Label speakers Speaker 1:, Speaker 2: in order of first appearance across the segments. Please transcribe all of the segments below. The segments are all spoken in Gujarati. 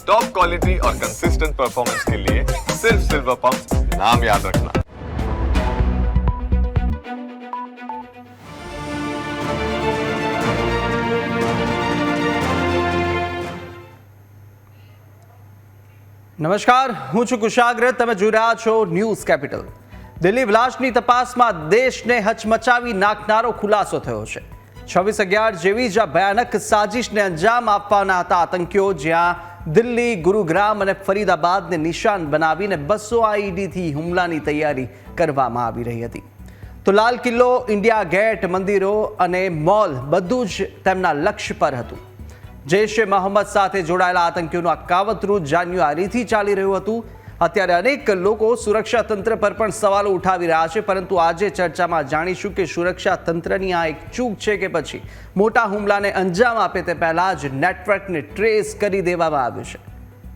Speaker 1: टॉप क्वालिटी और कंसिस्टेंट परफॉर्मेंस के लिए सिर्फ सिल्वर पंप नाम याद रखना
Speaker 2: નમસ્કાર હું છું કુશાગ્ર તમે જોઈ રહ્યા છો ન્યૂઝ કેપિટલ દિલ્હી બ્લાસ્ટની તપાસમાં દેશને હચમચાવી નાખનારો ખુલાસો થયો છે છવ્વીસ અગિયાર જેવી જ આ ભયાનક સાજિશને અંજામ આપવાના હતા આતંકીઓ જ્યાં દિલ્હી, ગુરુગ્રામ અને ફરીદાબાદને નિશાન બનાવીને બસો આઈડીથી હુમલાની તૈયારી કરવામાં આવી રહી હતી. તો લાલ કિલ્લો, ઇન્ડિયા ગેટ, મંદિરો અને મોલ બધું જ તેમના લક્ષ્ય પર હતું. જૈશે મોહમ્મદ સાથે જોડાયેલા આતંકીઓનું આ કાવતરું જાન્યુઆરીથી ચાલી રહ્યું હતું. અત્યારે અનેક લોકો સુરક્ષા તંત્ર પર પણ સવાલો ઉઠાવી રહ્યા છે, પરંતુ આજે ચર્ચામાં જાણીશું કે સુરક્ષા તંત્રની આ એક ચૂક છે કે પછી મોટા હુમલાને અંજામ આપે તે પહેલાં જ નેટવર્કને ટ્રેસ કરી દેવામાં આવ્યું છે.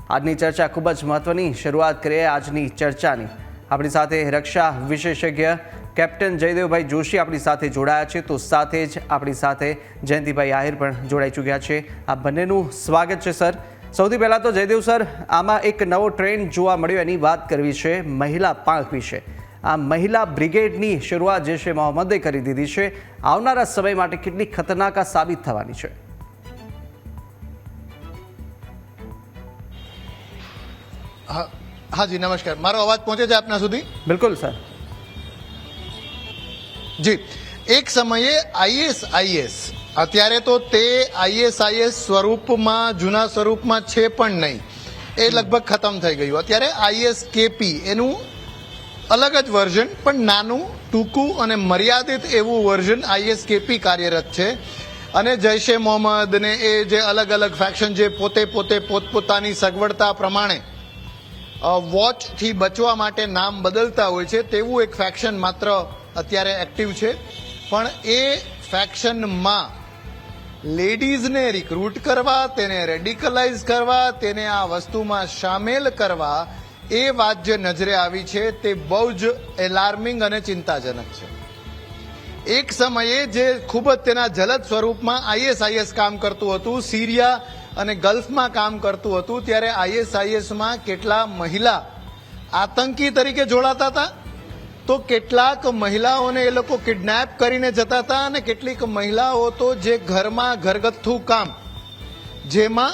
Speaker 2: આજની ચર્ચા ખૂબ જ મહત્વની શરૂઆત કરીએ આજની ચર્ચાની. આપણી સાથે રક્ષા વિશેષજ્ઞ કેપ્ટન જયદેવભાઈ જોશી આપણી સાથે જોડાયા છે, તો સાથે જ આપણી સાથે જયંતિભાઈ આહિર પણ જોડાઈ ચૂક્યા છે. આ બંનેનું સ્વાગત છે, સર. સૌથી પહેલાં તો જયદેવ સર આમાં એક નવો ટ્રેન્ડ જોવા મળ્યો એની વાત કરવી છે મહિલા પાંખ વિશે. આ મહિલા બ્રિગેડની શરૂઆત જે છે મોહમ્મદે કરી દીધી છે. આવનારા સમય માટે કેટલી ખતરનાક આ સાબિત થવાની છે?
Speaker 3: હા હાજી નમસ્કાર. મારો અવાજ પહોંચે છે આપના સુધી?
Speaker 2: બિલકુલ સર.
Speaker 3: જી. એક સમયે આઈએસ આઈએસ અત્યારે તો તે આઈએસઆઈએસ આઈએસ સ્વરૂપમાં, જૂના સ્વરૂપમાં છે પણ નહીં. એ લગભગ ખતમ થઈ ગયું. અત્યારે આઈએસ કેપી એનું અલગ જ વર્ઝન, પણ નાનું, ટૂંકું અને મર્યાદિત એવું વર્ઝન આઈએસ કેપી કાર્યરત છે. અને જૈશે મોહમ્મદ ને એ જે અલગ અલગ ફેક્શન જે પોતે પોતે પોતપોતાની સગવડતા પ્રમાણે વોચથી બચવા માટે નામ બદલતા હોય છે, તેવું એક ફેક્શન માત્ર અત્યારે એક્ટિવ છે. પણ એ ફેક્શનમાં લેડીઝને રિક્રુટ કરવા, તેને રેડિકલાઇઝ કરવા, તેને આ વસ્તુમાં સામેલ કરવા, એ વાત જે નજરે આવી છે તે બહુ જ એલાર્મિંગ અને ચિંતાજનક છે. એક સમયે જે ખૂબ જ તેના જલદ સ્વરૂપમાં આઈએસઆઈએસ કામ કરતું હતું, સિરિયા અને ગલ્ફમાં કામ કરતું હતું, ત્યારે આઈએસઆઈએસમાં કેટલા મહિલા આતંકી તરીકે જોડાતા હતા? તો કેટલાક મહિલાઓને એ લોકો કિડનેપ કરીને જતા હતા અને કેટલીક મહિલાઓ તો જે ઘરમાં ઘરગથ્થુ કામ, જેમાં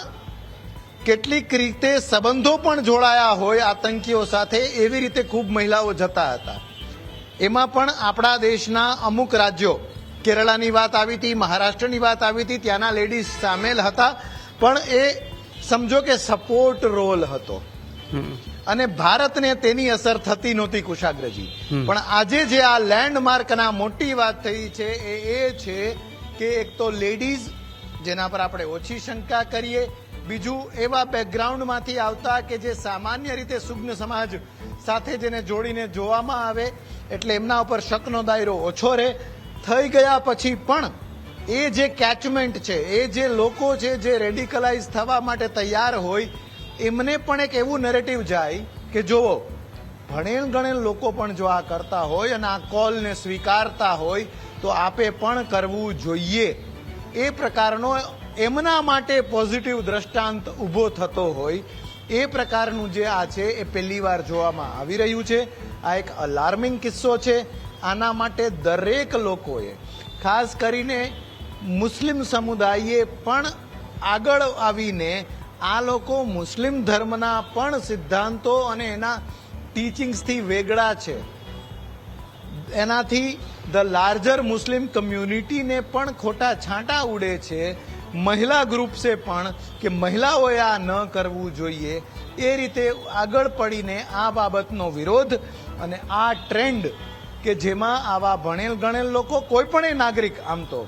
Speaker 3: કેટલીક રીતે સંબંધો પણ જોડાયા હોય આતંકીઓ સાથે, એવી રીતે ખૂબ મહિલાઓ જતા હતા. એમાં પણ આપણા દેશના અમુક રાજ્યો, કેરળાની વાત આવી હતી, મહારાષ્ટ્રની વાત આવી હતી, ત્યાંના લેડીઝ સામેલ હતા, પણ એ સમજો કે સપોર્ટ રોલ હતો. અને ભારતને તેની અસર થતી નહોતી કુશાગ્રજી. પણ આજે જે આ લેન્ડમાર્કના મોટી વાત થઈ છે એ એ છે કે એક તો લેડીઝ જેના પર આપણે ઓછી શંકા કરીએ બીજું એવા બેકગ્રાઉન્ડમાંથી આવતા કે જે સામાન્ય રીતે સુગ્ન સમાજ સાથે જેને જોડીને જોવામાં આવે એટલે એમના ઉપર શકનો દાયરો ઓછો રહે. થઈ ગયા પછી પણ એ જે કેચમેન્ટ છે એ જે લોકો છે જે રેડિકલાઇઝ થવા માટે તૈયાર હોય એમને પણ એક એવું નેરેટિવ જાય કે જુઓ, ભણેલ ગણેલ લોકો પણ જો આ કરતા હોય અને આ કોલને સ્વીકારતા હોય, તો આપે પણ કરવું જોઈએ. એ પ્રકારનો એમના માટે પોઝિટિવ દ્રષ્ટાંત ઊભો થતો હોય. એ પ્રકારનું જે આ છે, એ પહેલી વાર જોવામાં આવી રહ્યું છે. આ એક અલાર્મિંગ કિસ્સો છે. આના માટે દરેક લોકોએ, ખાસ કરીને મુસ્લિમ સમુદાયે પણ આગળ આવીને આ લોકો મુસ્લિમ ધર્મના પણ સિદ્ધાંતો અને એના ટીચિંગ્સથી વેગળા છે. એનાથી ધ લાર્જર મુસ્લિમ કમ્યુનિટીને પણ ખોટા છાંટા ઉડે છે. મહિલા ગ્રુપ્સે પણ કે મહિલાઓએ આ ન કરવું જોઈએ. એ રીતે આગળ પડીને આ બાબતનો વિરોધ અને આ ટ્રેન્ડ કે જેમાં આવા ભણેલ ગણેલ લોકો કોઈ પણ નાગરિક આમ તો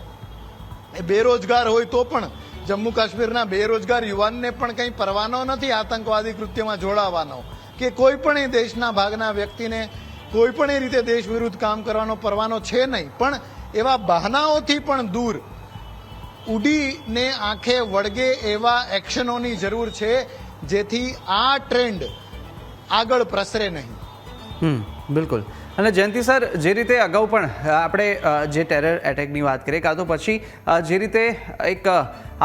Speaker 3: એ બેરોજગાર હોય તો પણ જમ્મુ કાશ્મીરના બેરોજગાર યુવાનને પણ કંઈ પરવાનો નથી આતંકવાદી કૃત્યમાં જોડાવાનો. કે કોઈ પણ એ દેશના ભાગના વ્યક્તિને કોઈ પણ એ રીતે દેશ વિરુદ્ધ કામ કરવાનો પરવાનો છે નહીં. પણ એવા બહાનાઓથી પણ દૂર ઉડીને આંખે વળગે એવા એક્શનોની જરૂર છે, જેથી આ ટ્રેન્ડ આગળ પ્રસરે નહીં.
Speaker 2: બિલકુલ. અને જયંતિ સર, જે રીતે અગાઉ પણ આપણે જે ટેરર એટેકની વાત કરીએ, કાં તો પછી જે રીતે એક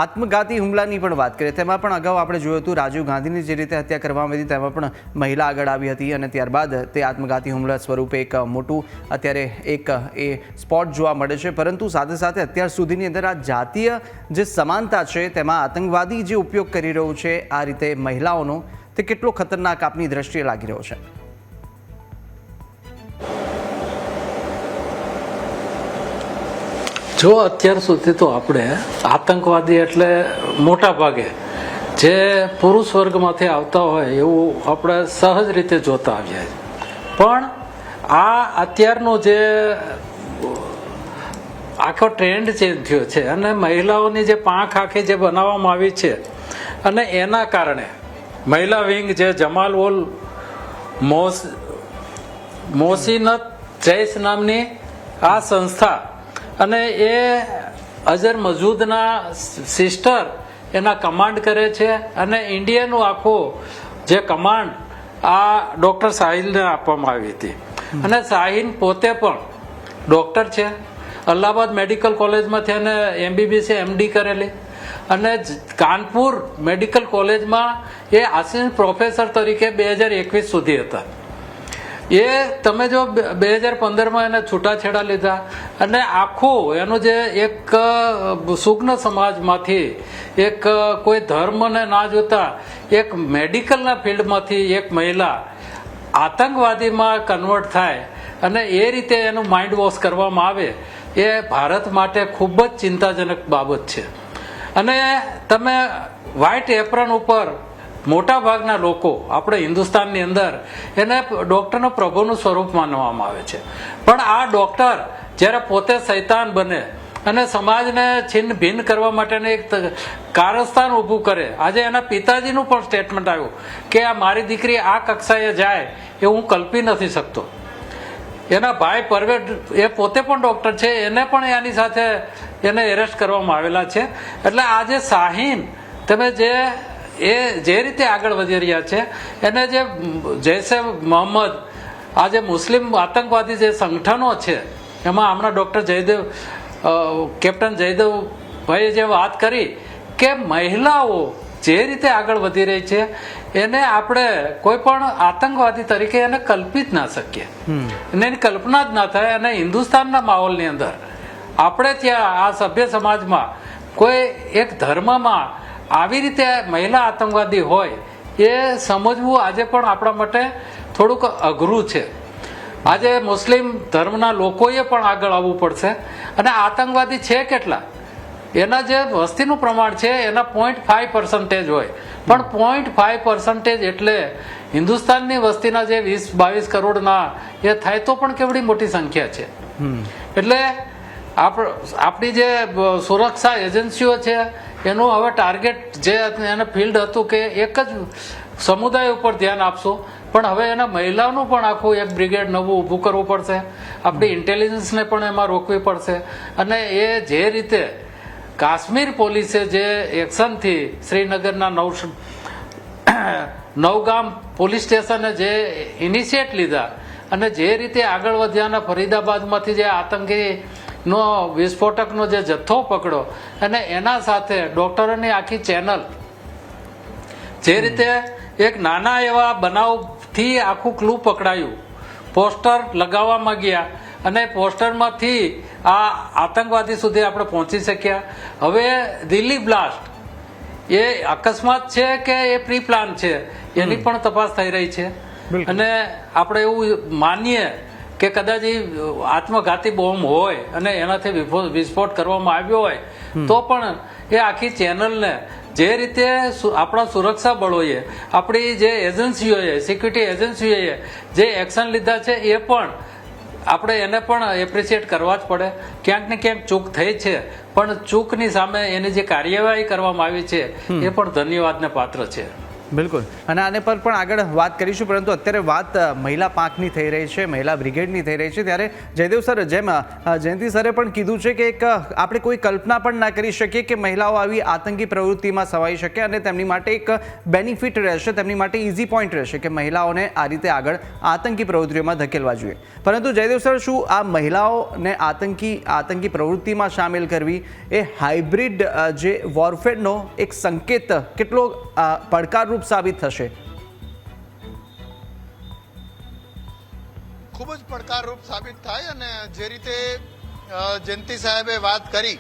Speaker 2: આત્મઘાતી હુમલાની પણ વાત કરીએ, તેમાં પણ અગાઉ આપણે જોયું હતું રાજીવ ગાંધીની જે રીતે હત્યા કરવામાં હતી, તેમાં પણ મહિલા આગળ આવી હતી અને ત્યારબાદ તે આત્મઘાતી હુમલા સ્વરૂપે એક મોટું અત્યારે એક એ સ્પોટ જોવા મળે છે. પરંતુ સાથે સાથે અત્યાર સુધીની અંદર આ જાતીય જે સમાનતા છે, તેમાં આતંકવાદી જે ઉપયોગ કરી રહ્યું છે, આ રીતે મહિલાઓનો, તે કેટલો ખતરનાક આપની દ્રષ્ટિએ લાગી રહ્યો છે?
Speaker 4: જો અત્યાર સુધી તો આપણે આતંકવાદી એટલે મોટા ભાગે જે પુરુષ વર્ગમાંથી આવતા હોય એવું આપણે સહજ રીતે જોતા આવ્યા પણ આ અત્યારનો જે આખો ટ્રેન્ડ ચેન્જ થયો છે અને મહિલાઓની જે પાંખ આખી જે બનાવવામાં આવી છે અને એના કારણે મહિલા વિંગ જે જમાલ ઓલ મોસ મોસીનત જૈશ નામની આ સંસ્થા અને એ અઝર મજૂદના સિસ્ટર એના કમાન્ડ કરે છે અને ઇન્ડિયાનું આખું જે કમાન્ડ આ ડૉક્ટર સાહિલને આપવામાં આવી હતી. અને સાહિલ પોતે પણ ડૉક્ટર છે. અલ્હાબાદ મેડિકલ કોલેજમાંથી એને એમબીબીએસ એમડી કરેલી. અને કાનપુર મેડિકલ કોલેજમાં એ આસિસ્ટન્ટ પ્રોફેસર તરીકે બે હજાર એકવીસ સુધી હતા. એ તમે જો બે હજાર પંદરમાં એને છૂટાછેડા લીધા અને આખું એનું જે એક સુગ્ન સમાજમાંથી એક કોઈ ધર્મને ના જોતા એક મેડિકલના ફિલ્ડમાંથી એક મહિલા આતંકવાદીમાં કન્વર્ટ થાય અને એ રીતે એનું માઇન્ડ વોશ કરવામાં આવે, એ ભારત માટે ખૂબ જ ચિંતાજનક બાબત છે. અને તમે વ્હાઇટ એપ્રન ઉપર મોટા ભાગના લોકો આપણે હિન્દુસ્તાનની અંદર એને ડૉક્ટરનો પ્રભુનું સ્વરૂપ માનવામાં આવે છે. પણ આ ડૉક્ટર જ્યારે પોતે શૈતાન બને અને સમાજને છિન્ન ભિન્ન કરવા માટેનું એક કારસ્થાન ઊભું કરે. આજે એના પિતાજીનું પણ સ્ટેટમેન્ટ આવ્યું કે આ મારી દીકરી આ કક્ષાએ જાય એ હું કલ્પી નથી શકતો. એના ભાઈ પરવેજ એ પોતે પણ ડૉક્ટર છે, એને પણ એની સાથે એને એરેસ્ટ કરવામાં આવેલા છે. એટલે આજે શાહીન તમે જે એ જે રીતે આગળ વધી રહ્યા છે એને જે જૈસે મોહમ્મદ આ જે મુસ્લિમ આતંકવાદી જે સંગઠનો છે એમાં હમણાં ડૉક્ટર જયદેવ કેપ્ટન જયદેવ ભાઈએ જે વાત કરી કે મહિલાઓ જે રીતે આગળ વધી રહી છે એને આપણે કોઈ પણ આતંકવાદી તરીકે એને કલ્પી જ ના શકીએ. અને એની કલ્પના જ ના થાય અને હિન્દુસ્તાનના માહોલની અંદર. આપણે ત્યાં આ સભ્ય સમાજમાં કોઈ એક ધર્મમાં આવી રીતે મહિલા આતંકવાદી હોય એ સમજવું આજે પણ આપણા માટે થોડુંક અઘરું છે. આજે મુસ્લિમ ધર્મના લોકોએ પણ આગળ આવવું પડશે. અને આતંકવાદી છે કેટલા? એના જે વસ્તીનું પ્રમાણ છે એના પોઈન્ટ ફાઈવ પર્સન્ટેજ હોય. પણ પોઈન્ટ ફાઈવ પર્સન્ટેજ એટલે હિન્દુસ્તાનની વસ્તીના જે વીસ બાવીસ કરોડના એ થાય તો પણ કેવડી મોટી સંખ્યા છે. એટલે આપ- આપણી જે સુરક્ષા એજન્સીઓ છે એનું હવે ટાર્ગેટ જે એને ફિલ્ડ હતું કે એક જ સમુદાય ઉપર ધ્યાન આપશો. પણ હવે એના મહિલાઓનું પણ આખું એક બ્રિગેડ નવું ઊભું કરવું પડશે. આપણી ઇન્ટેલિજન્સને પણ એમાં રોકવી પડશે. અને એ જે રીતે કાશ્મીર પોલીસે જે એક્શનથી શ્રીનગરના નવ નવગામ પોલીસ સ્ટેશને જે ઇનિશિયેટ લીધા અને જે રીતે આગળ વધ્યા અને ફરીદાબાદમાંથી જે આતંકીનો વિસ્ફોટકનો જે જથ્થો પકડો અને એના સાથે ડોક્ટરોની આખી ચેનલ. જે રીતે એક નાના એવા બનાવથી આખું ક્લુ પકડાયું. પોસ્ટર લગાવવામાં ગયા અને પોસ્ટરમાંથી આ આતંકવાદી સુધી આપણે પહોંચી શક્યા. હવે દિલ્હી બ્લાસ્ટ. એ અકસ્માત છે કે એ પ્રી પ્લાન છે? એની પણ તપાસ થઈ રહી છે. અને આપણે એવું માનીએ કે કદાચ એ આત્મઘાતી બોમ્બ હોય અને એનાથી વિસ્ફોટ કરવામાં આવ્યો હોય તો પણ એ આખી ચેનલને જે રીતે આપણા સુરક્ષા બળોએ આપણી જે એજન્સીઓએ સિક્યુરિટી એજન્સીઓએ જે એક્શન લીધા છે એ પણ આપણે એને પણ એપ્રિશિએટ કરવા જ પડે. ક્યાંક ને ક્યાંક ચૂક થઈ છે પણ ચૂકની સામે એની જે કાર્યવાહી કરવામાં આવી છે એ પણ ધન્યવાદને પાત્ર છે.
Speaker 2: બિલકુલ. અને આને પર પણ આગળ વાત કરીશું પરંતુ અત્યારે વાત મહિલા પાંખની થઈ રહી છે મહિલા બ્રિગેડની થઈ રહી છે. ત્યારે જયદેવ સર જેમ જયંતિ સરે પણ કીધું છે કે એક આપણે કોઈ કલ્પના પણ ના કરી શકીએ કે મહિલાઓ આવી આતંકી પ્રવૃત્તિમાં સવાઈ શકે અને તેમની માટે એક બેનિફિટ રહેશે તેમની માટે ઇઝી પોઈન્ટ રહેશે કે મહિલાઓને આ રીતે આગળ આતંકી પ્રવૃત્તિઓમાં ધકેલવા જોઈએ. પરંતુ જયદેવ સર શું આ મહિલાઓને આતંકી આતંકી પ્રવૃત્તિમાં સામેલ કરવી એ હાઇબ્રિડ જે વોરફેરનો એક સંકેત કેટલો અ, પડકારરૂપ સાબિત થશે.
Speaker 3: ખૂબ જ પડકારરૂપ સાબિત થાય અને જે રીતે જયંતિ સાહેબે વાત કરી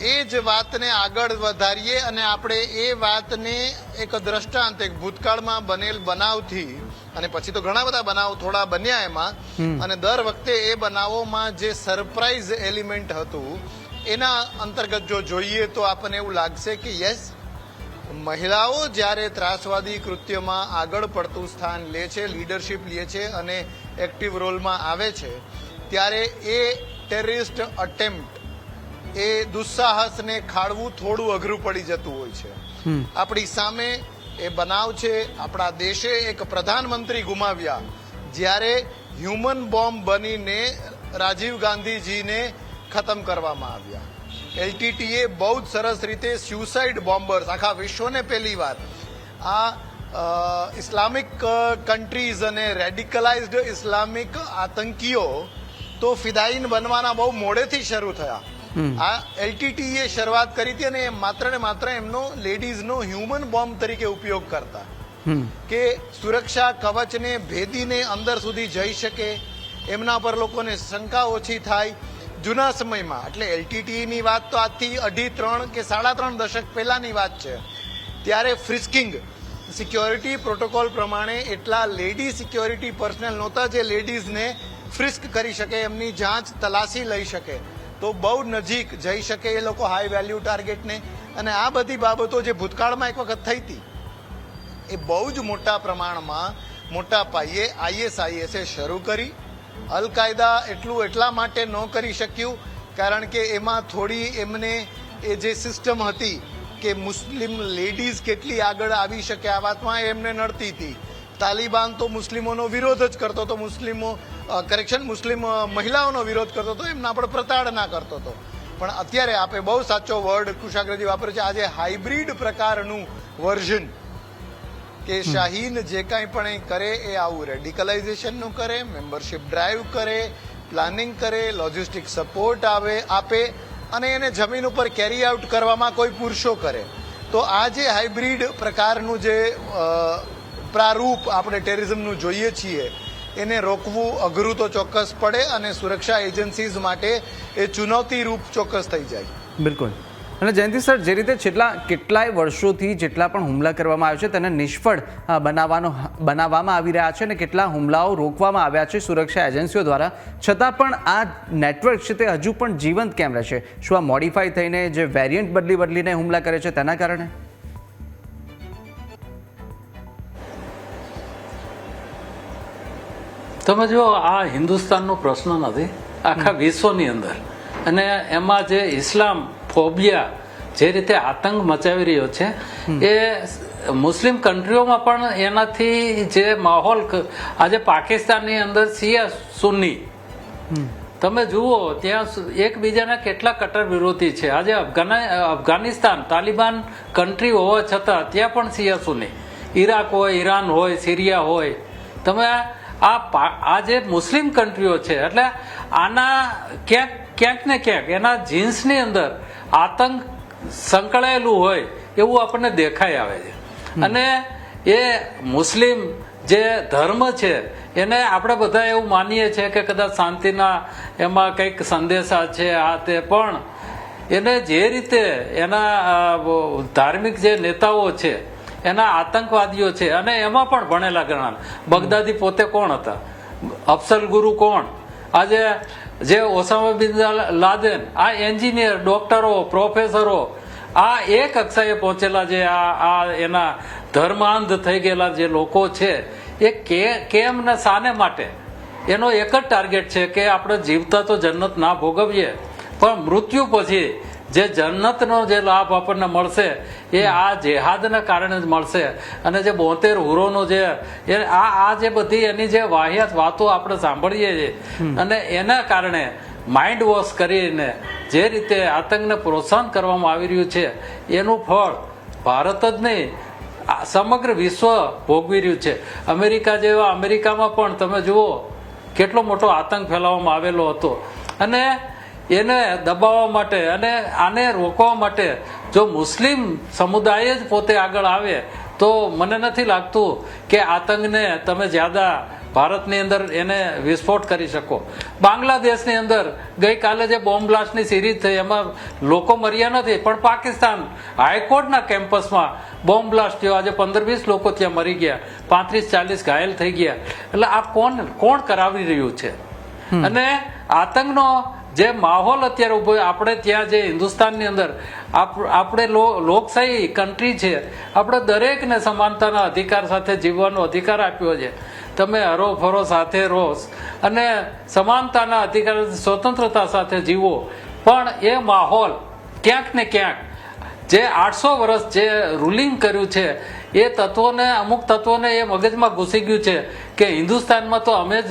Speaker 3: એ જ વાતને આગળ વધારીએ અને આપણે એ વાતને એક દ્રષ્ટાંત એક ભૂતકાળમાં બનેલ બનાવથી અને પછી તો ઘણા બધા બનાવ થોડા બન્યા એમાં અને દર વખતે એ બનાવોમાં જે સરપ્રાઇઝ એલિમેન્ટ હતું એના અંતર્ગત જો જોઈએ તો આપણને એવું લાગશે કે યસ મહિલાઓ જ્યારે ત્રાસવાદી કૃત્યમાં આગળ પડતું સ્થાન લે છે લીડરશિપ લે છે અને એક્ટિવ રોલમાં આવે છે ત્યારે એ ટેરરિસ્ટ અટેમ્પ્ટ એ દુસ્સાહસને ખાળવું થોડું અઘરું પડી જતું હોય છે. આપણી સામે એ બનાવ છે આપણા દેશે એક પ્રધાનમંત્રી ગુમાવ્યા જ્યારે હ્યુમન બોમ્બ બનીને રાજીવ ગાંધીજીને ખતમ કરવામાં આવ્યા. એલટીટીએ બહુ જ સરસ રીતે સ્યુસાઇડ બોમ્બર્સ આખા વિશ્વને પહેલી વાર. આ ઇસ્લામિક કન્ટ્રીઝ અને રેડિકલાઇઝડ ઇસ્લામિક આતંકીઓ તો ફિદાઈન બનવાના બહુ મોડેથી શરૂ થયા. આ એલટીટીએ શરૂઆત કરી હતી અને માત્ર ને માત્ર એમનો લેડીઝનો હ્યુમન બોમ્બ તરીકે ઉપયોગ કરતા. કે સુરક્ષા કવચને ભેદીને અંદર સુધી જઈ શકે એમના પર લોકોને શંકા ઓછી થાય જૂના સમયમાં, એટલે એલટીટીની વાત તો આજથી અઢી ત્રણ કે સાડા ત્રણ દશક પહેલાની વાત છે. ત્યારે ફ્રિસ્કિંગ સિક્યોરિટી પ્રોટોકોલ પ્રમાણે એટલા લેડી સિક્યોરિટી પર્સનલ નહોતા જે લેડીઝને ફ્રિસ્ક કરી શકે, એમની જાંચ તલાશી લઈ શકે. તો બહુ નજીક જઈ શકે એ લોકો હાઈ વેલ્યુ ટાર્ગેટને અને આ બધી બાબતો જે ભૂતકાળમાં એક વખત થઈ હતી, એ બહુ જ મોટા પ્રમાણમાં મોટા પાયે આઈએસઆઈએસે શરૂ કરી અલ કાયદા એટલું એટલા માટે ન કરી શક્યું, કારણ કે એમાં થોડી એમને એ જે સિસ્ટમ હતી કે મુસ્લિમ લેડીઝ કેટલી આગળ આવી શકે, આ વાતમાં એમને નડતી હતી. તાલિબાન તો મુસ્લિમોનો વિરોધ જ કરતો હતો, મુસ્લિમો કરેક્શન મુસ્લિમ મહિલાઓનો વિરોધ કરતો હતો, એમના પર પ્રતાડના કરતો હતો. પણ અત્યારે આપે બહુ સાચો વર્ડ કુશાગ્રજી વાપરે છે, આજે હાઇબ્રિડ પ્રકારનું વર્ઝન કે શાહીન જે કાંઈ પણ એ કરે એ આવું રેડિકલાઇઝેશનનું કરે મેમ્બરશિપ ડ્રાઈવ કરે પ્લાનિંગ કરે લોજિસ્ટિક સપોર્ટ આવે આપે અને એને જમીન ઉપર કેરી આઉટ કરવામાં કોઈ પુરુષો કરે. તો આ જે હાઇબ્રિડ પ્રકારનું જે પ્રારૂપ આપણે ટેરરિઝમનું જોઈએ છીએ એને રોકવું અઘરું તો ચોક્કસ પડે અને સુરક્ષા એજન્સીઝ માટે એ ચુનૌતી રૂપ ચોક્કસ થઈ જાય.
Speaker 2: બિલકુલ. અને જયંતિ સર જે રીતે છેલ્લા કેટલાય વર્ષોથી જેટલા પણ હુમલા કરવામાં આવ્યા છે તેને નિષ્ફળ બનાવવાનો બનાવવામાં આવી રહ્યા છે અને કેટલા હુમલાઓ રોકવામાં આવ્યા છે સુરક્ષા એજન્સીઓ દ્વારા. છતાં પણ આ નેટવર્ક છે તે હજુ પણ જીવંત કેમ રહેશે? શું આ મોડિફાઈ થઈને જે વેરિયન્ટ બદલી બદલીને હુમલા કરે છે તેના કારણે?
Speaker 4: તમે જો આ હિન્દુસ્તાનનો પ્રશ્ન નથી. આખા વિશ્વની અંદર. અને એમાં જે ઇસ્લામ ફોબિયા જે રીતે આતંક મચાવી રહ્યો છે એ મુસ્લિમ કન્ટ્રીઓમાં પણ એનાથી જે માહોલ આજે પાકિસ્તાનની અંદર શિયા સુન્ની. તમે જુઓ ત્યાં એકબીજાના કેટલા કટ્ટર વિરોધી છે. આજે અફઘાના અફઘાનિસ્તાન તાલિબાન કન્ટ્રી હોવા છતાં ત્યાં પણ શિયા સુન્ની. ઈરાક હોય ઈરાન હોય સિરિયા હોય. તમે આ આ જે મુસ્લિમ કન્ટ્રીઓ છે એટલે આના ક્યાંક ક્યાંક ને ક્યાંક એના જીન્સની અંદર આતંક સંકળાયેલું હોય એવું આપણને દેખાઈ આવે છે. અને એ મુસ્લિમ જે ધર્મ છે એને આપણે બધા એવું માનીએ છીએ કે કદાચ શાંતિના એમાં કંઈક સંદેશા છે આ તે પણ એને જે રીતે એના ધાર્મિક જે નેતાઓ છે એના આતંકવાદીઓ છે અને એમાં પણ ભણેલા ગણા બગદાદી પોતે કોણ હતા? અફસલ ગુરુ કોણ? આજે જે ઓસામા બિન લાદેન, આ એન્જિનિયર, ડોક્ટરો, પ્રોફેસરો, આ એ કક્ષાએ પહોંચેલા જે આ આ એના ધર્માંધ થઈ ગયેલા જે લોકો છે, એ કે, કેમ ને શાને માટે? એનો એક જ ટાર્ગેટ છે કે આપણે જીવતા તો જન્નત ના ભોગવીએ, પણ મૃત્યુ પછી જે જન્નતનો જે લાભ આપણને મળશે એ આ જેહાદના કારણે જ મળશે. અને જે બોતેર હુરોનો જે એ આ આ જે બધી એની જે વાહિયાત વાતો આપણે સાંભળીએ છીએ. અને એના કારણે માઇન્ડ વોશ કરીને જે રીતે આતંકને પ્રોત્સાહન કરવામાં આવી રહ્યું છે એનું ફળ ભારત જ નહીં સમગ્ર વિશ્વ ભોગવી રહ્યું છે. અમેરિકા જેવા અમેરિકામાં પણ તમે જુઓ કેટલો મોટો આતંક ફેલાવવામાં આવેલો હતો. અને એને દબાવવા માટે અને આને રોકવા માટે જો મુસ્લિમ સમુદાય જ પોતે આગળ આવે તો મને નથી લાગતું કે આતંકને તમે જ્યાદા ભારતની અંદર એને વિસ્ફોટ કરી શકો. બાંગ્લાદેશની અંદર ગઈકાલે જે બોમ્બ બ્લાસ્ટની સિરીઝ થઈ એમાં લોકો મર્યા નથી પણ પાકિસ્તાન હાઈકોર્ટના કેમ્પસમાં બોમ્બ બ્લાસ્ટ થયો. આજે પંદર વીસ લોકો ત્યાં મરી ગયા પાંત્રીસ ચાલીસ ઘાયલ થઈ ગયા. એટલે આ કોણ કોણ કરાવી રહ્યું છે? અને આતંકનો જે માહોલ અત્યારે ઊભો આપણે ત્યાં જે હિન્દુસ્તાનની અંદર, આપ- આપણે લોકશાહી કન્ટ્રી છે, આપણે દરેકને સમાનતાના અધિકાર સાથે જીવવાનો અધિકાર આપ્યો છે. તમે હરો ફરો સાથે રહો અને સમાનતાના અધિકાર સ્વતંત્રતા સાથે જીવો. પણ એ માહોલ ક્યાંક ને ક્યાંક, જે આઠસો વર્ષ જે રૂલિંગ કર્યું છે એ તત્વોને, અમુક તત્વોને એ મગજમાં ઘૂસી ગયું છે કે હિન્દુસ્તાનમાં તો અમે જ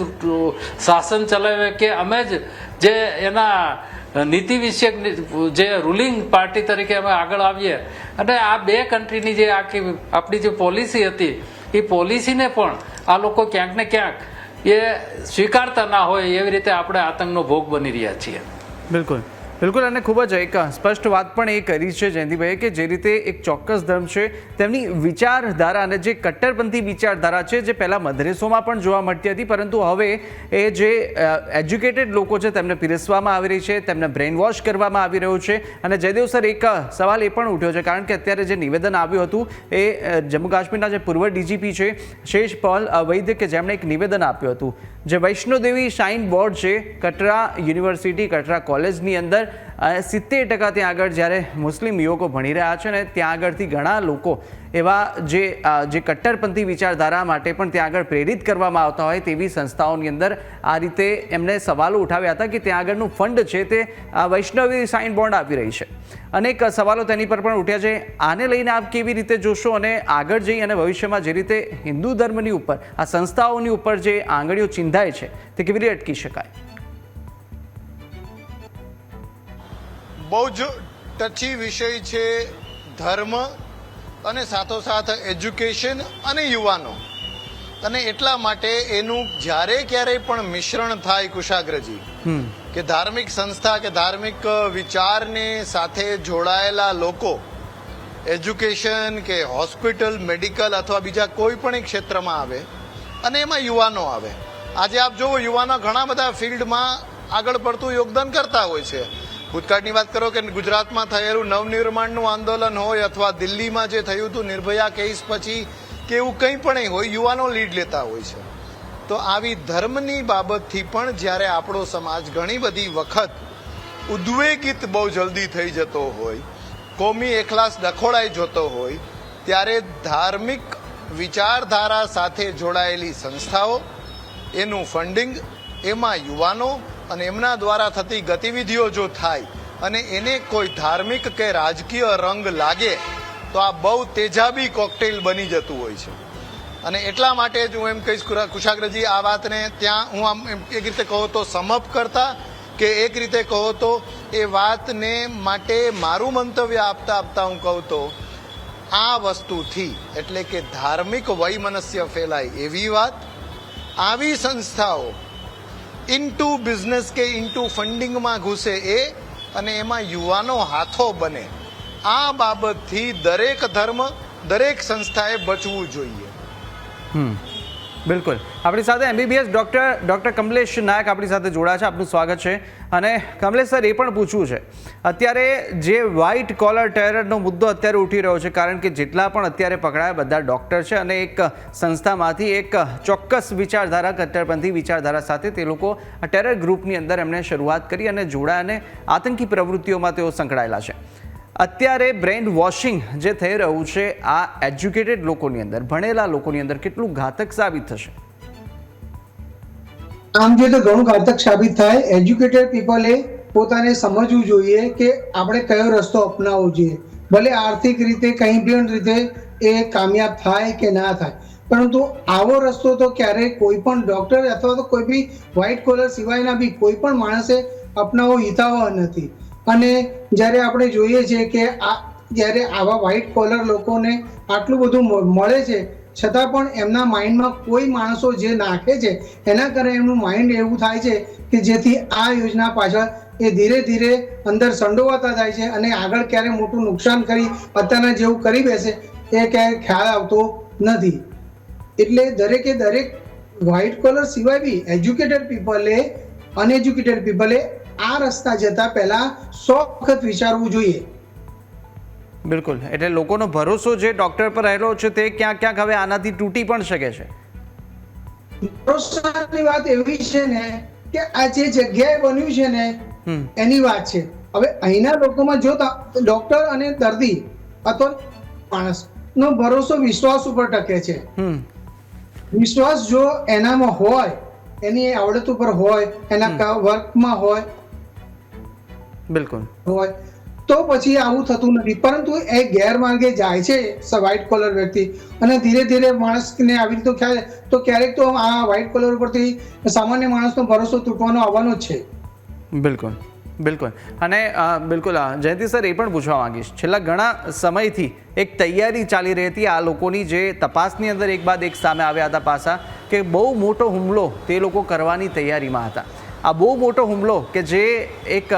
Speaker 4: શાસન ચલાવીએ કે અમે જ જે એના નીતિ વિષયક જે રૂલિંગ પાર્ટી તરીકે અમે આગળ આવીએ. અને આ બે કન્ટ્રીની જે આખી, આપણી જે પોલિસી હતી, એ પોલિસીને પણ આ લોકો ક્યાંક ને ક્યાંક એ સ્વીકારતા ના હોય એવી રીતે આપણે આતંકનો ભોગ બની રહ્યા છીએ.
Speaker 2: બિલકુલ. બિલકુલ, અને ખૂબ જ એક સ્પષ્ટ વાત પણ એ કરી છે જયંતિભાઈએ કે જે રીતે એક ચોક્કસ ધર્મ છે, તેમની વિચારધારા અને જે કટ્ટરપંથી વિચારધારા છે, જે પહેલાં મદ્રેસોમાં પણ જોવા મળતી હતી, પરંતુ હવે એ જે એજ્યુકેટેડ લોકો છે, તેમને પીરસવામાં આવી રહી છે, તેમને બ્રેન વોશ કરવામાં આવી રહ્યું છે, અને જયદેવ સર, એક સવાલ એ પણ ઉઠ્યો છે, કારણ કે અત્યારે જે નિવેદન આવ્યું હતું, એ જમ્મુ કાશ્મીરના જે પૂર્વ ડીજીપી છે, શેષ પૌલ વૈદ્ય કે જેમણે એક નિવેદન આપ્યું હતું, જે વૈષ્ણોદેવી શાઇન બોર્ડ છે, કટરા યુનિવર્સિટી કટરા કોલેજની અંદર સિત્તેર ટકા ત્યાં આગળ જ્યારે મુસ્લિમ યુવકો ભણી રહ્યા છે ને ત્યાં આગળથી ઘણા લોકો એવા જે જે કટ્ટરપંથી વિચારધારા માટે પણ ત્યાં આગળ પ્રેરિત કરવામાં આવતા હોય તેવી સંસ્થાઓની અંદર આ રીતે એમને સવાલો ઉઠાવ્યા હતા કે ત્યાં આગળનું ફંડ છે તે વૈષ્ણવી સાઇન બોન્ડ આપી રહી છે. અનેક સવાલો તેની પર પણ ઉઠ્યા છે. આને લઈને આપ કેવી રીતે જોશો અને આગળ જઈ અને ભવિષ્યમાં જે રીતે હિન્દુ ધર્મની ઉપર, આ સંસ્થાઓની ઉપર જે આંગળીઓ ચિંધાય છે તે કેવી રીતે અટકી શકાય?
Speaker 3: બહુ જ ટચી વિષય છે ધર્મ અને સાથોસાથ એજ્યુકેશન અને યુવાનો. અને એટલા માટે એનું જ્યારે ક્યારેય પણ મિશ્રણ થાય કુશાગ્રજી કે ધાર્મિક સંસ્થા કે ધાર્મિક વિચારને સાથે જોડાયેલા લોકો એજ્યુકેશન કે હોસ્પિટલ મેડિકલ અથવા બીજા કોઈ પણ ક્ષેત્રમાં આવે અને એમાં યુવાનો આવે. આજે આપ જુઓ યુવાનો ઘણા બધા ફિલ્ડમાં આગળ પડતું યોગદાન કરતા હોય છે. ભૂતકાળની વાત કરો કે ગુજરાતમાં થયેલું નવનિર્માણનું આંદોલન હોય અથવા દિલ્હીમાં જે થયું હતું, નિર્ભયા કેસ પછી કે એવું કંઈ પણ હોય, યુવાનો લીડ લેતા હોય છે. તો આવી ધર્મની બાબતથી પણ જ્યારે આપણો સમાજ ઘણી બધી વખત ઉદ્વેગિત બહુ જલ્દી થઈ જતો હોય, કોમી એકલાસ ડખોળાઈ જતો હોય, ત્યારે ધાર્મિક વિચારધારા સાથે જોડાયેલી સંસ્થાઓ, એનું ફંડિંગ એમાં યુવાનો અને એમના દ્વારા થતી ગતિવિધિઓ જો થાય અને એને કોઈ ધાર્મિક કે રાજકીય રંગ લાગે, તો આ બહુ તેજાબી કોકટેલ બની જતું હોય છે. અને એટલા માટે જ હું એમ કહીશ કુશાગ્રજી, આ વાતને ત્યાં હું આમ એક રીતે કહો તો સમપ કરતા કે એક રીતે કહો તો એ વાતને માટે મારું મંતવ્ય આપતા આપતા હું કહું તો, આ વસ્તુથી એટલે કે ધાર્મિક વૈમનસ્ય ફેલાય એવી વાત. આવી સંસ્થાઓ ઇન્ટુ બિઝનેસ કે ઇન્ટુ ફંડિંગમાં ઘૂસે એ અને એમાં યુવાનો હાથો બને. આ બાબતથી દરેક ધર્મ, દરેક સંસ્થાએ બચવું જોઈએ.
Speaker 2: હમ. બિલકુલ. આપણી સાથે MBBS doctor doctor Kamlesh Nayak આપણી સાથે જોડાયા છે. આપનું સ્વાગત છે. અને કમલેશ સર, એ પણ પૂછવું છે. અત્યારે જે વ્હાઇટ કોલર ટેરરનો મુદ્દો અત્યારે ઉઠી રહ્યો છે, કારણ કે જેટલા પણ અત્યારે પકડાયા બધા ડૉક્ટર છે અને એક સંસ્થામાંથી એક ચોક્કસ વિચારધારા કટ્ટરપંથી વિચારધારા સાથે તે લોકો ટેરર ગ્રુપની અંદર એમણે શરૂઆત કરી અને જોડાયા અને આતંકી પ્રવૃત્તિઓમાં તેઓ સંકળાયેલા છે. અત્યારે બ્રેન વોશિંગ જે થઈ રહ્યું છે, આ એજ્યુકેટેડ લોકોની અંદર, ભણેલા લોકોની અંદર કેટલું ઘાતક સાબિત થશે?
Speaker 5: આમ જોઈએ તો ઘણું ઘાતક સાબિત થાય. એજ્યુકેટેડ પીપલે પોતાને સમજવું જોઈએ કે આપણે કયો રસ્તો અપનાવવો જોઈએ. ભલે આર્થિક રીતે, કંઈ પણ રીતે એ કામયાબ થાય કે ના થાય. પરંતુ આવો રસ્તો તો ક્યારેય કોઈ પણ ડોક્ટર અથવા તો કોઈ બી વ્હાઇટ કોલર સિવાયના બી કોઈ પણ માણસે અપનાવવો હિતાવહ નથી. અને જ્યારે આપણે જોઈએ છીએ કે આ, જ્યારે આવા વ્હાઇટ કોલર લોકોને આટલું બધું મળે છે, છતાં પણ એમના માઇન્ડમાં કોઈ માણસો જે નાખે છે, એના કારણે એમનું માઇન્ડ એવું થાય છે કે જેથી આ યોજના પાછળ એ ધીરે ધીરે અંદર સંડોવાતા જાય છે અને આગળ ક્યારે મોટું નુકસાન કરી અત્યારના જેવું કરી બેસે એ ક્યાંય ખ્યાલ આવતો નથી. એટલે દરેકે દરેક વ્હાઇટ કોલર સિવાય બી એજ્યુકેટેડ પીપલે અનએજ્યુકેટેડ પીપલે આ રસ્તા જતા પહેલા સો વખત વિચારવું જોઈએ.
Speaker 2: બિલકુલ. એટલે લોકોનો ભરોસો જે ડોક્ટર પર રહેલો છે તે ક્યાંક ક્યાંક હવે આનાથી તૂટી પણ શકે છે.
Speaker 5: ભરોસાની વાત એવી છે ને કે આ જે જગ્યાએ બન્યું છે ને એની વાત છે. હવે અહીંના લોકોમાં જો ડોક્ટર અને દર્દી અથવા માણસ નો ભરોસો વિશ્વાસ ઉપર ટકે છે. વિશ્વાસ જો એનામાં હોય એની આવડત ઉપર હોય એના વર્કમાં હોય
Speaker 2: બિલકુલ.
Speaker 5: હોય તો પછી આવું થતું નથી. પરંતુ એ ગેરમાર્ગે જાય છે વ્હાઇટ કોલર વ્યક્તિ. અને ધીરે ધીરે માણસને આવી રીતે ખ્યાલ તો ક્યારેક તો આ વ્હાઇટ કોલર ઉપરથી સામાન્ય માણસનો ભરોસો તૂટવાનો આવવાનો જ છે.
Speaker 2: બિલકુલ. બિલકુલ. અને બિલકુલ જયંતિ સર એ પણ પૂછવા માંગીશ. છેલ્લા ઘણા સમયથી એક તૈયારી ચાલી રહી હતી આ લોકોની જે તપાસની અંદર એક બાદ એક સામે આવ્યા હતા પાસા કે બહુ મોટો હુમલો તે લોકો કરવાની તૈયારીમાં હતા. આ બહુ મોટો હુમલો કે જે એક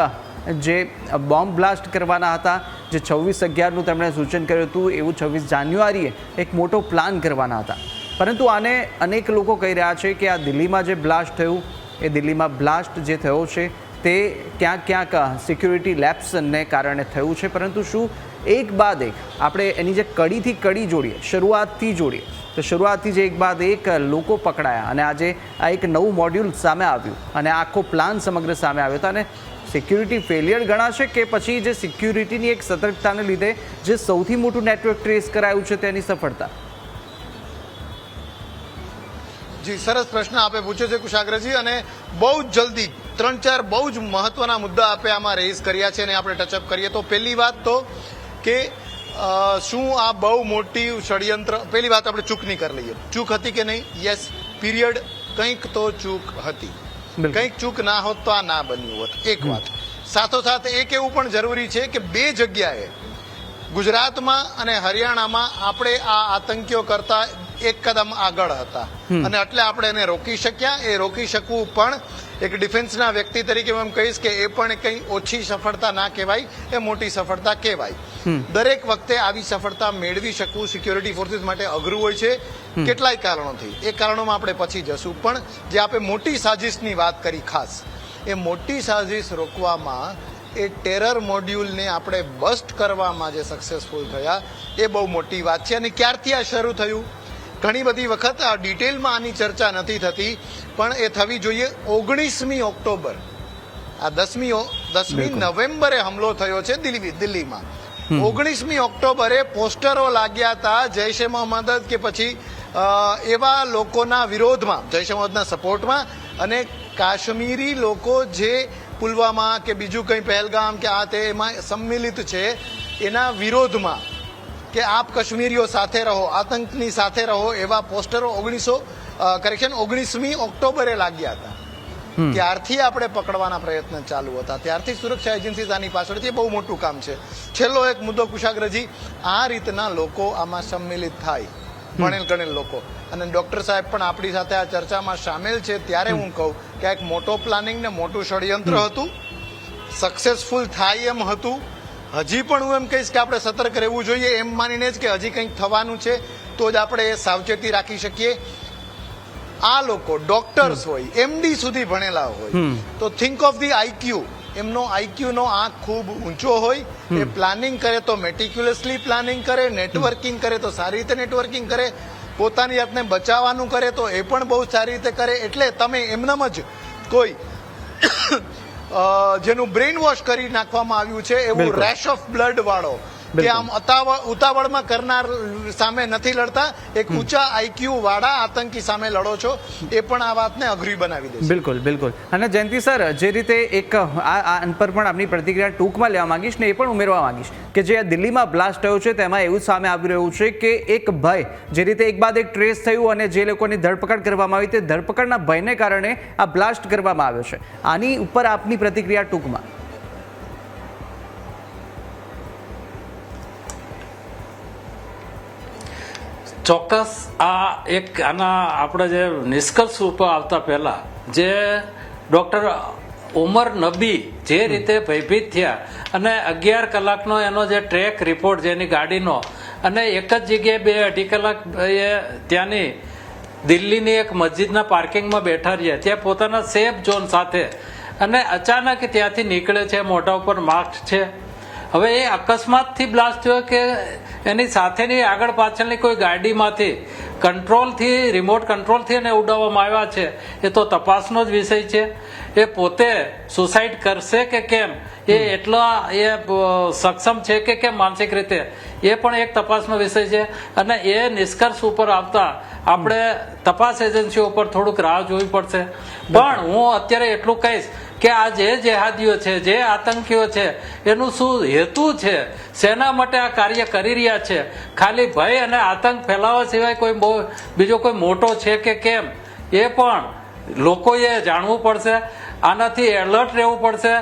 Speaker 2: જે બોમ્બ બ્લાસ્ટ કરવાના હતા, જે છવ્વીસ અગિયારનું તેમણે સૂચન કર્યું હતું, એવું છવ્વીસ જાન્યુઆરીએ એક મોટો પ્લાન કરવાના હતા. પરંતુ આને અનેક લોકો કહી રહ્યા છે કે આ દિલ્હીમાં જે બ્લાસ્ટ થયું, એ દિલ્હીમાં બ્લાસ્ટ જે થયો છે, તે ક્યાંક ક્યાંક સિક્યુરિટી લેપ્સને કારણે થયું છે. પરંતુ શું એક બાદ એક આપણે એની જે કડીથી કડી જોડીએ, શરૂઆતથી જોડીએ, તો શરૂઆતથી જે એક બાદ એક લોકો પકડાયા અને આજે આ એક નવું મોડ્યુલ સામે આવ્યું અને આખો પ્લાન સમગ્ર સામે આવ્યો હતો. અને સિક્યુરિટી ફેલિયર ગણાશે કે પછી જે સિક્યુરિટીની એક સતર્કતાને લીધે જે સૌથી મોટું નેટવર્ક ટ્રેસ કરાયું છે તેની સફળતા?
Speaker 3: જી, સરસ પ્રશ્ન આપે પૂછ્યો છે કુશાગ્રજી અને બહુ જ જલ્દી, ત્રણ ચાર બહુ જ મહત્વના મુદ્દા આપે આમાં રેઝ કર્યા છે અને આપણે ટચઅપ કરીએ. તો પહેલી વાત તો કે શું આ બહુ મોટી ષડયંત્ર, પહેલી વાત આપણે ચૂકની કરી લઈએ. ચૂક હતી કે નહીં? યસ પીરિયડ કંઈક તો ચૂક હતી. કંઈક ચૂક ના હોત તો આ ના બન્યું હોત. એક વાત. સાથોસાથ એ કહેવું પણ જરૂરી છે કે બે જગ્યાએ ગુજરાતમાં અને હરિયાણામાં આપણે આ આતંકીઓ કરતા એક કદમ આગળ હતા. અને એટલે આપણે એને રોકી શક્યા. એ રોકી શકવું પણ એક ડિફેન્સના વ્યક્તિ તરીકે હું એમ કહીશ કે એ પણ કંઈ ઓછી સફળતા ના કહેવાય એ મોટી સફળતા કહેવાય. દરેક વખતે આવી સફળતા મેળવી શકવું સિક્યોરિટી ફોર્સિસ માટે અઘરું હોય છે. કેટલાય કારણોથી. એ કારણોમાં આપણે પછી જશું. પણ જે આપણે મોટી સાજિશની વાત કરી ખાસ એ મોટી સાજિશ રોકવામાં એ ટેરર મોડ્યુલને આપણે બસ્ટ કરવામાં જે સક્સેસફુલ થયા એ બહુ મોટી વાત છે. અને ક્યારથી આ શરૂ થયું? ઘણી બધી વખત આ ડિટેલમાં આની ચર્ચા નથી થતી પણ એ થવી જોઈએ ઓગણીસમી ઓક્ટોબર. આ દસમી દસમી નવેમ્બરે હુમલો થયો છે દિલ્હી દિલ્હીમાં. ઓગણીસમી ઓક્ટોબરે પોસ્ટરો લાગ્યા હતા જૈશ એ મોહમ્મદ કે પછી એવા લોકોના વિરોધમાં જૈશ એ મોહમ્મદના સપોર્ટમાં અને કાશ્મીરી લોકો જે પુલવામા કે બીજું કંઈ પહેલગામ કે આ તે એમાં સંમિલિત છે એના વિરોધમાં કે આપ કાશ્મીરીઓ સાથે રહો આતંકની સાથે રહો એવા પોસ્ટરો ઓગણીસો કરેક્શન ઓગણીસમી ઓક્ટોબરે લાગ્યા હતા. ત્યારથી આપણે પકડવાના પ્રયત્ન ચાલુ હતા. ત્યારથી સુરક્ષા એજન્સી આની પાછળથી બહુ મોટું કામ છે. છેલ્લો એક મુદ્દો કુશાગ્રજી આ રીતના લોકો આમાં સંમિલિત થાય. ભણેલ ગણેલ લોકો. અને ડોક્ટર સાહેબ પણ આપણી સાથે આ ચર્ચામાં સામેલ છે. ત્યારે હું કહું કે આ એક મોટો પ્લાનિંગ ને મોટું ષડયંત્ર હતું. સક્સેસફુલ થાય એમ હતું. હજી પણ હું એમ કહીશ કે આપણે સતર્ક રહેવું જોઈએ એમ માનીને જ કે હજી કંઈક થવાનું છે તો જ આપણે સાવચેતી રાખી શકીએ. આ લોકો ડોક્ટર્સ હોય એમડી સુધી ભણેલા હોય તો થિંક ઓફ ધી આઈક્યુ એમનો આઈક્યુ નો આંક ખૂબ ઊંચો હોય એ પ્લાનિંગ કરે તો મેટિક્યુલસલી પ્લાનિંગ કરે નેટવર્કિંગ કરે તો સારી રીતે નેટવર્કિંગ કરે પોતાની જાતને બચાવવાનું કરે તો એ પણ બહુ સારી રીતે કરે એટલે તમે એમનામ જ કોઈ જેનું બ્રેઇન વોશ કરી નાખવામાં આવ્યું છે એવું રેશ ઓફ બ્લડ વાળો. કે આમ ઉતાવળમાં કરનાર સામે નથી લડતા. એક ઊંચા આઈક્યુ વાળા આતંકી સામે લડો છો. એ પણ આ વાતને અઘરી બનાવી દે
Speaker 2: બિલકુલ બિલકુલ. અને જયંતિ સર જે રીતે એક આ આ પર પણ આપની પ્રતિક્રિયા ટૂંકમાં લેવા માંગીશ ને એ પણ ઉમેરવા માંગીશ કે જે આ દિલ્હીમાં બ્લાસ્ટ થયો છે તેમાં એવું સામે આવી રહ્યું છે કે એક ભય જે રીતે એક બાદ એક ટ્રેસ થયું અને જે લોકોની ધરપકડ કરવામાં આવી તે ધરપકડના ભયને કારણે આ બ્લાસ્ટ કરવામાં આવ્યો છે. આની ઉપર આપની પ્રતિક્રિયા ટૂંકમાં.
Speaker 4: ચોક્કસ આ એક આના આપણે જે નિષ્કર્ષ ઉપર આવતા પહેલા જે ડૉક્ટર ઉમર નબી જે રીતે ભયભીત થયા અને અગિયાર કલાકનો એનો જે ટ્રેક રિપોર્ટ જેની ગાડીનો અને એક જ જગ્યાએ બે અઢી કલાક એ ત્યાંની દિલ્હીની એક મસ્જિદના પાર્કિંગમાં બેઠા રહ્યા. ત્યાં પોતાના સેફ ઝોન સાથે અને અચાનક ત્યાંથી નીકળે છે મોઢા ઉપર માસ્ક છે. હવે એ અકસ્માતથી બ્લાસ્ટ થયો કે એની સાથેની આગળ પાછળની કોઈ ગાડીમાંથી કંટ્રોલથી રિમોટ કંટ્રોલથી એને ઉડાવવામાં આવ્યા છે એ તો તપાસનો જ વિષય છે. એ પોતે સુસાઇડ કરશે કે કેમ? એ એટલા એ સક્ષમ છે કે કેમ માનસિક રીતે? એ પણ એક તપાસનો વિષય છે અને એ નિષ્કર્ષ ઉપર આવતા આપણે તપાસ એજન્સીઓ ઉપર થોડુંક રાહ જોવી પડશે. પણ હું અત્યારે એટલું કહીશ કે આ જે જેહાદીઓ છે જે આતંકીઓ છે એનું શું હેતુ છે? શેના માટે આ કાર્ય કરી રહ્યા છે? ખાલી ભય અને આતંક ફેલાવવા સિવાય કોઈ બીજો કોઈ મોટો છે કે કેમ? એ પણ લોકોએ જાણવું પડશે. આનાથી એલર્ટ રહેવું પડશે.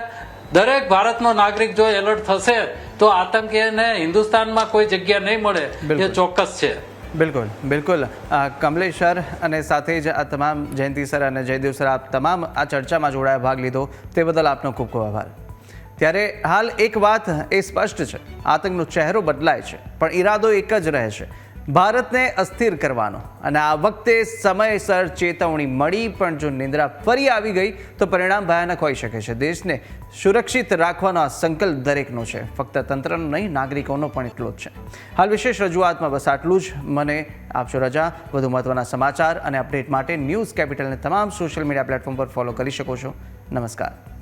Speaker 4: દરેક ભારતનો નાગરિક જો એલર્ટ થશે તો આતંકીને હિન્દુસ્તાનમાં કોઈ જગ્યા નહીં મળે. એ ચોક્કસ છે.
Speaker 2: બિલકુલ બિલકુલ. કમલેશ સર અને સાથે જ આ તમામ જયંતિ સર અને જયદેવ સર, આપ તમામ આ ચર્ચામાં જોડાયા, ભાગ લીધો. તે બદલ આપનો ખૂબ ખૂબ આભાર. ત્યારે હાલ એક વાત એ સ્પષ્ટ છે. આતંકનો ચહેરો બદલાય છે, પણ ઈરાદો એક જ રહે છે. ભારતને અસ્થિર કરવાનો. અને આ વખતે સમયસર ચેતવણી મળી, પણ જો નિંદ્રા ફરી આવી ગઈ, તો પરિણામ ભયાનક હોઈ શકે છે. દેશને સુરક્ષિત રાખવાનો આ સંકલ્પ દરેકનો છે. ફક્ત તંત્રનો નહીં, નાગરિકોનો પણ એટલો જ છે. હાલ વિશેષ રજૂઆતમાં બસ આટલું જ. મને આપશો રજા, વધુ મહત્વના સમાચાર અને અપડેટ માટે ન્યૂઝ કેપિટલને તમામ સોશિયલ મીડિયા પ્લેટફોર્મ પર ફોલો કરી શકો છો. નમસ્કાર.